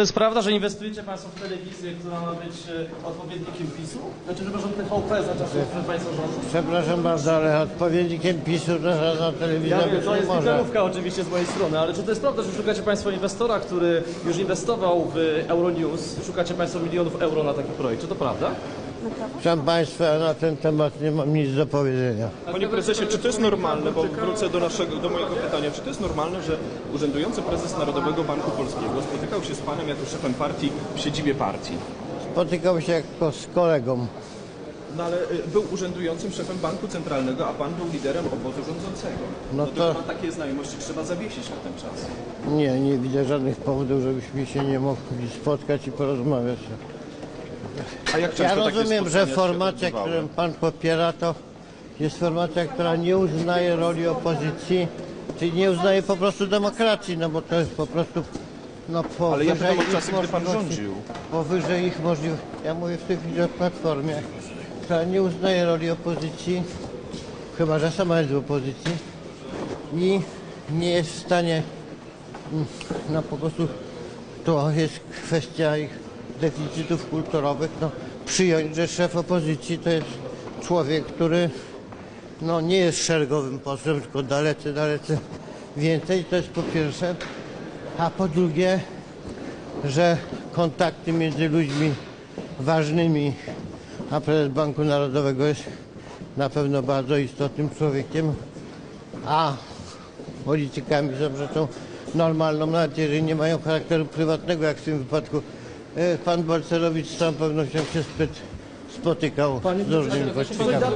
To jest prawda, że inwestujecie Państwo w telewizję, która ma być e, odpowiednikiem PiSu? Znaczy, rząd TVP za czasów Państwa rządu? Przepraszam bardzo, ale odpowiednikiem PiSu to żadna telewizja Ja wiem, to jest literówka oczywiście z mojej strony, ale czy to jest prawda, że szukacie Państwo inwestora, który już inwestował w Euronews? Szukacie Państwo milionów euro na taki projekt, czy to prawda? Proszę Państwa, na ten temat nie mam nic do powiedzenia. Panie prezesie, czy to jest normalne, bo wrócę do, naszego, do mojego pytania, czy to jest normalne, że urzędujący prezes Narodowego Banku Polskiego spotykał się z panem jako szefem partii w siedzibie partii? Spotykał się jako z kolegą. No ale y, był urzędującym szefem Banku Centralnego, a pan był liderem obozu rządzącego. No No, to- to pan takie znajomości trzeba zawiesić na ten czas. Nie, nie widzę żadnych powodów, żebyśmy się nie mogli spotkać i porozmawiać. A jak często Ja takie rozumiem, że spotkania się formacja, odbywały? którą Pan popiera, to jest formacja, która nie uznaje roli opozycji, czyli nie uznaje po prostu demokracji, no bo to jest po prostu no, powyżej Ale ja pytam o ich czasy, gdy pan możliwości- rządził. Powyżej ich możliwości. Ja mówię w tej chwili o Platformie, która nie uznaje roli opozycji, chyba że sama jest w opozycji i nie jest w stanie mm, no po prostu to jest kwestia ich deficytów kulturowych, no przyjąć, że szef opozycji to jest człowiek, który no nie jest szeregowym posłem, tylko dalece, dalece więcej, to jest po pierwsze, a po drugie, że kontakty między ludźmi ważnymi, a prezes Banku Narodowego jest na pewno bardzo istotnym człowiekiem, a politykami są rzeczą normalną, nawet jeżeli nie mają charakteru prywatnego, jak w tym wypadku pan Balcerowicz z całą pewnością się zbyt spotykał z różnymi politykami.